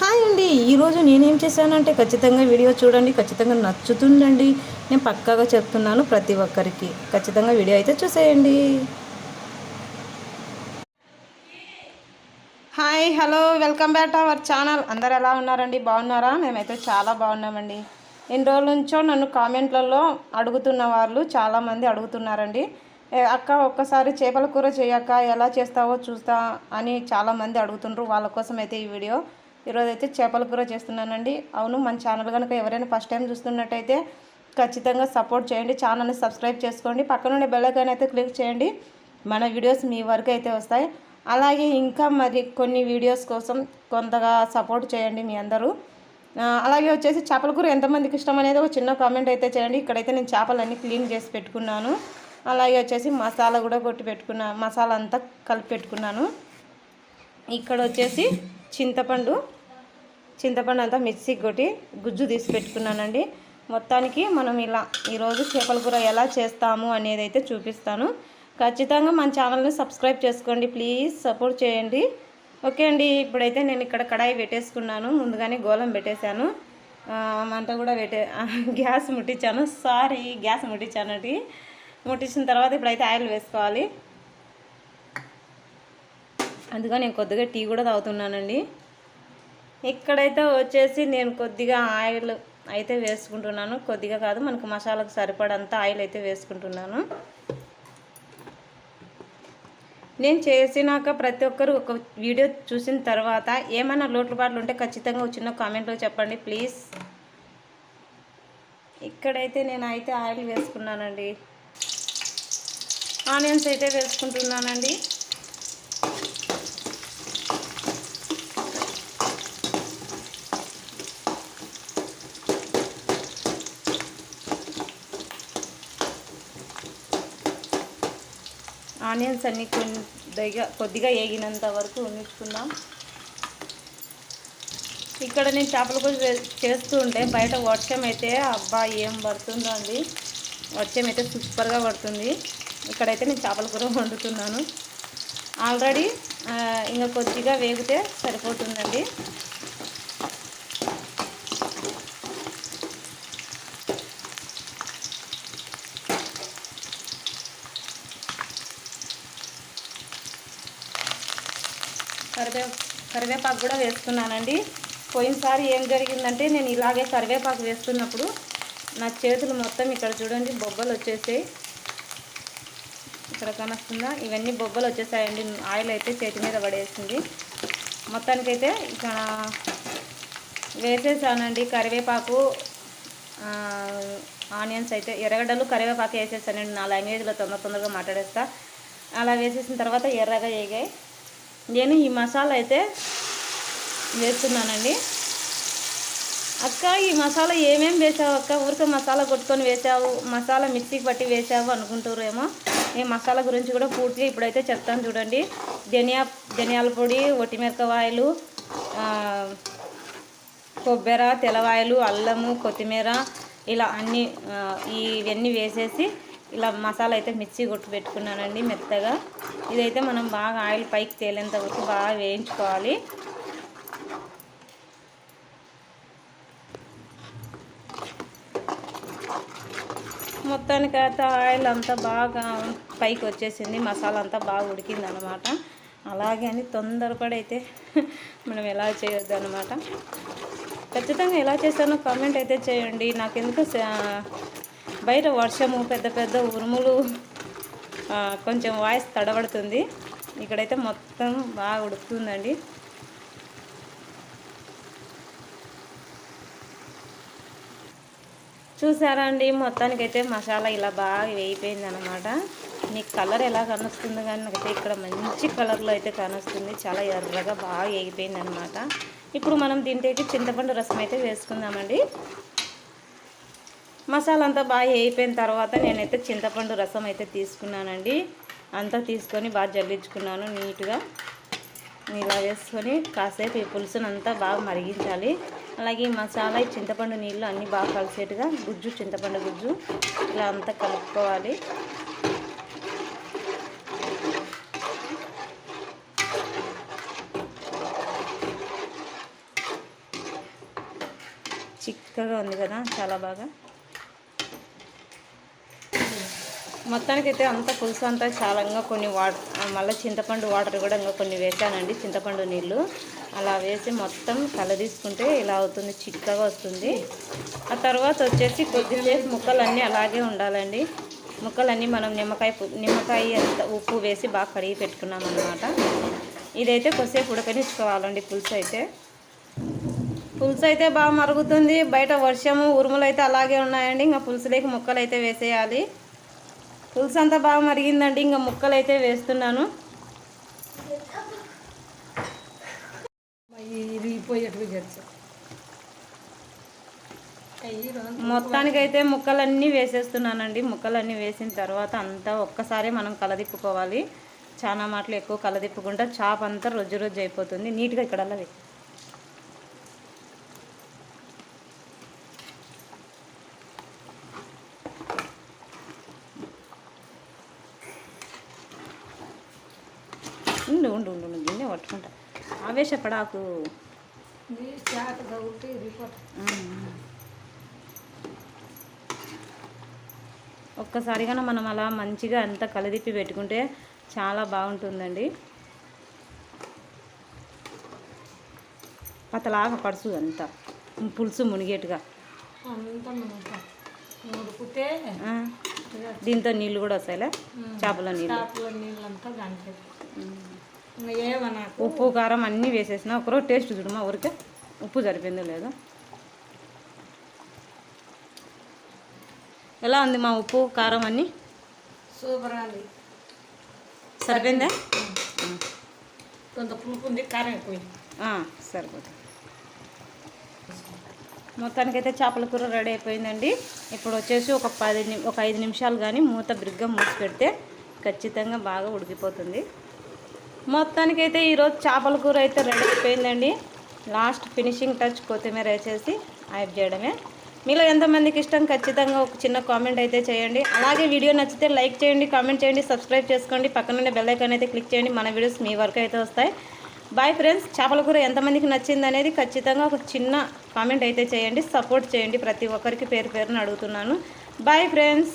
Hi అండి. ఈరోజు నేనేం చేశానంటే ఖచ్చితంగా వీడియో చూడండి ఖచ్చితంగా నచ్చుతుందండి నేను పక్కాగా చెప్తున్నాను ప్రతి ఒక్కరికి. ఖచ్చితంగా వీడియో అయితే చూసేయండి. Hi hello welcome back to our channel. అందరు ఎలా ఉన్నారండి? బాగున్నారా? మేమైతే చాలా బాగున్నామండి. ఎన్ని రోజుల నుంచో నన్ను కామెంట్లలో అడుగుతున్న వాళ్ళు చాలామంది అడుగుతున్నారండి. అక్క ఒక్కసారి చేపల కూర చేయక్క ఎలా చేస్తావో చూస్తా అని చాలామంది అడుగుతుండ్రు. వాళ్ళ కోసం అయితే ఈ వీడియో ఈరోజు అయితే చేపల కూర చేస్తున్నానండి. అవును మన ఛానల్ కనుక ఎవరైనా ఫస్ట్ టైం చూస్తున్నట్టయితే ఖచ్చితంగా సపోర్ట్ చేయండి. ఛానల్ని సబ్స్క్రైబ్ చేసుకోండి. పక్కనుండే బెల్ ఐకాన్ అయితే క్లిక్ చేయండి. మన వీడియోస్ మీ వరకు అయితే వస్తాయి. అలాగే ఇంకా మరి కొన్ని వీడియోస్ కోసం కొంతగా సపోర్ట్ చేయండి మీ అందరూ. అలాగే వచ్చేసి చేపల కూర ఎంతమందికి ఇష్టం అనేది ఒక చిన్న కామెంట్ అయితే చేయండి. ఇక్కడైతే నేను చేపలన్నీ క్లీన్ చేసి పెట్టుకున్నాను. అలాగే వచ్చేసి మసాలా కూడా కొట్టి పెట్టుకున్నా మసాలా అంతా కలిపి పెట్టుకున్నాను. ఇక్కడ వచ్చేసి చింతపండు చింతపండు అంతా మిక్సీకి కొట్టి గుజ్జు తీసి పెట్టుకున్నానండి. మొత్తానికి మనం ఇలా ఈరోజు చేపల కూర ఎలా చేస్తాము అనేది అయితే చూపిస్తాను. ఖచ్చితంగా మన ఛానల్ని సబ్స్క్రైబ్ చేసుకోండి ప్లీజ్ సపోర్ట్ చేయండి. ఓకే అండి ఇప్పుడైతే నేను ఇక్కడ కడాయి పెట్టేసుకున్నాను. ముందుగానే గోళం పెట్టేశాను. మంట కూడా పెట్టే గ్యాస్ ముట్టించాను. సారీ గ్యాస్ ముట్టించానండి. ముట్టించిన తర్వాత ఇప్పుడైతే ఆయిల్ వేసుకోవాలి. అందుకని నేను కొద్దిగా టీ కూడా తాగుతున్నానండి. ఇక్కడైతే వచ్చేసి నేను కొద్దిగా ఆయిల్ అయితే వేసుకుంటున్నాను. కొద్దిగా కాదు మనకు మసాలాకు సరిపడంత ఆయిల్ అయితే వేసుకుంటున్నాను. నేను చేసినాక ప్రతి ఒక్కరు ఒక వీడియో చూసిన తర్వాత ఏమైనా లోటుపాట్లు ఉంటే ఖచ్చితంగా చిన్న కామెంట్లో చెప్పండి ప్లీజ్. ఇక్కడైతే నేను అయితే ఆయిల్ వేసుకున్నానండి. ఆనియన్స్ అయితే వేసుకుంటున్నానండి. ఆనియన్స్ అన్ని కొద్దిగా కొద్దిగా వేగినంత వరకు ఉంచుకుందాం. ఇక్కడ నేను చేపల పులుసు చేస్తూ ఉంటే బయట వర్షం అయితే అబ్బా ఏం పడుతుందో అండి. వర్షం అయితే సూపర్గా పడుతుంది. ఇక్కడైతే నేను చేపల కూర వండుతున్నాను. ఆల్రెడీ ఇంకా కొద్దిగా వేగితే సరిపోతుందండి. కరివే కరివేపాకు కూడా వేస్తున్నానండి పోయినసారి ఏం జరిగిందంటే నేను ఇలాగే కరివేపాకు వేస్తున్నప్పుడు నా చేతులు మొత్తం ఇక్కడ చూడండి బొబ్బలు వచ్చేసాయి. ఇక్కడ కానొస్తుందా? ఇవన్నీ బొబ్బలు వచ్చేసాయండి. ఆయిల్ అయితే చేతి మీద పడేసింది. మొత్తానికైతే ఇక్కడ వేసేసానండి కరివేపాకు. ఆనియన్స్ అయితే ఎర్రగడ్డలు కరివేపాకు వేసేసానండి. నా లాంగ్వేజ్లో తొందర తొందరగా మాట్లాడేస్తా. అలా వేసేసిన తర్వాత ఎర్రగా వేగాయి. నేను ఈ మసాలా అయితే వేస్తున్నానండి. అక్క ఈ మసాలా ఏమేమి వేసావు అక్క? ఊరికే మసాలా కొట్టుకొని వేసావు మసాలా మిక్సీకి పట్టి వేసావు అనుకుంటారేమో. ఈ మసాలా గురించి కూడా పూర్తిగా ఇప్పుడైతే చెప్తాను చూడండి. ధనియా ధనియాల పొడి ఒట్టిమిరపకాయలు ఆ, కొబ్బరి తెల్లవాయలు అల్లము కొత్తిమీర ఇలా అన్ని ఇవన్నీ వేసేసి ఇలా మసాలా అయితే మిర్చి కొట్టి పెట్టుకున్నానండి మెత్తగా. ఇదైతే మనం బాగా ఆయిల్ పైకి తేలేంత వరకు బాగా వేయించుకోవాలి. మొత్తానికి అయితే ఆయిల్ అంతా బాగా పైకి వచ్చేసింది. మసాలా అంతా బాగా ఉడికింది అనమాట అలాగే అని తొందరపడి అయితే మనం ఎలా చేయొద్దు అనమాట ఖచ్చితంగా ఎలా చేశానో కామెంట్ అయితే చేయండి. నాకెందుకు స- బయట వర్షము పెద్ద పెద్ద ఉరుములు కొంచెం వాయిస్ తడబడుతుంది. ఇక్కడైతే మొత్తం బాగా ఉడుకుతుందండి. చూసారా అండి? మొత్తానికైతే మసాలా ఇలా బాగా వేయిపోయింది అనమాట మీకు కలర్ ఎలా కనొస్తుందో కానీ నాకైతే ఇక్కడ మంచి కలర్లో అయితే కానొస్తుంది చాలా ఎర్రగా బాగా వేగిపోయింది అనమాట ఇప్పుడు మనం దీంట్లోకి చింతపండు రసం అయితే వేసుకుందామండి. మసాలా అంతా బాగా అయిపోయిన తర్వాత నేనైతే చింతపండు రసం అయితే తీసుకున్నానండి. అంతా తీసుకొని బాగా జల్లించుకున్నాను నీట్గా. ఇలా వేసుకొని కాసేపు ఈ పులుసును అంతా బాగా మరిగించాలి. అలాగే ఈ మసాలా చింతపండు నీళ్ళు అన్నీ బాగా కలిసేట్టుగా గుజ్జు చింతపండు గుజ్జు ఇలా అంతా కలుపుకోవాలి. చిక్కగా ఉంది కదా చాలా బాగా. మొత్తానికైతే అంత పులుసు అంతా చాలా ఇంకా కొన్ని వాటర్ మళ్ళీ చింతపండు వాటర్ కూడా ఇంకా కొన్ని వేసానండి చింతపండు నీళ్ళు. అలా వేసి మొత్తం కలదీసుకుంటే ఇలా అవుతుంది చిక్కగా వస్తుంది. ఆ తర్వాత వచ్చేసి కొద్దిసేపు ముక్కలన్నీ అలాగే ఉండాలండి. ముక్కలన్నీ మనం నిమ్మకాయ నిమ్మకాయ అంత ఉప్పు వేసి బాగా కడిగి పెట్టుకున్నాం అన్నమాట ఇదైతే కొద్దిసేపు ఉడకనిచ్చుకోవాలండి పులుసు అయితే. పులుసు అయితే బాగా మరుగుతుంది బయట వర్షము ఉరుములు అయితే అలాగే ఉన్నాయండి. ఇంకా పులుసులోకి ముక్కలు అయితే వేసేయాలి. పులుసు అంతా బాగా మరిగిందండి. ఇంకా ముక్కలు అయితే వేస్తున్నాను మొత్తానికైతే ముక్కలన్నీ వేసేస్తున్నానండి. ముక్కలన్నీ వేసిన తర్వాత అంతా ఒక్కసారి మనం కలదిప్పుకోవాలి. చాలా మాటలు ఎక్కువ కలదిప్పుకుంటే చాప్ అంతా రొజ్జు రొజ్జు అయిపోతుంది. నీట్గా ఇక్కడ ఉండు ఉండు ఉండు ఉండు, గిన్నె పట్టుకుంటా. ఆవేశపడాకు. ఒక్కసారిగా మనం అలా మంచిగా అంతా కలదిప్పి పెట్టుకుంటే చాలా బాగుంటుందండి. పతలాగా పడుసు అంతా. పులుసు మునిగేట్టుగా. అంతా ఉడికితే దీంతో నీళ్ళు కూడా వస్తాయిలే? చేపల నీళ్ళు. చేపల నీళ్ళంతా దాంట్లో. ఇంకా ఏమన్నా ఉప్పు కారం అన్నీ వేసేసిన ఒకరోజు టేస్ట్ చూడమా ఊరికే. ఉప్పు సరిపోయిందో లేదో. ఎలా ఉంది మా ఉప్పు కారం అన్నీ? సూపర్ అండి. సరిపోయిందా? కొంత పులుపు ఉంది కారం ఎక్కువ సరిపోతుంది. మొత్తానికైతే చేపల కూర రెడీ అయిపోయిందండి. ఇప్పుడు వచ్చేసి ఒక పది నిమి ఒక ఐదు నిమిషాలు కానీ మూత బ్రిగ్గా మూసి పెడితే ఖచ్చితంగా బాగా ఉడికిపోతుంది. మొత్తానికైతే ఈరోజు చేపల కూర అయితే రెడీ అయిపోయిందండి. లాస్ట్ ఫినిషింగ్ టచ్ కొత్తిమీర వేసేసి యాడ్ చేయడమే. మీలో ఎంతమందికి ఇష్టం ఖచ్చితంగా ఒక చిన్న కామెంట్ అయితే చేయండి. అలాగే వీడియో నచ్చితే లైక్ చేయండి కామెంట్ చేయండి సబ్స్క్రైబ్ చేసుకోండి. పక్కనుండే బెల్ ఐకాన్ అయితే క్లిక్ చేయండి. మన వీడియోస్ మీ వరకు అయితే వస్తాయి. బాయ్ ఫ్రెండ్స్ చేపల కూర ఎంతమందికి నచ్చింది అనేది ఖచ్చితంగా ఒక చిన్న కామెంట్ అయితే చేయండి. సపోర్ట్ చేయండి. ప్రతి ఒక్కరికి పేరు పేరున అడుగుతున్నాను. Bye friends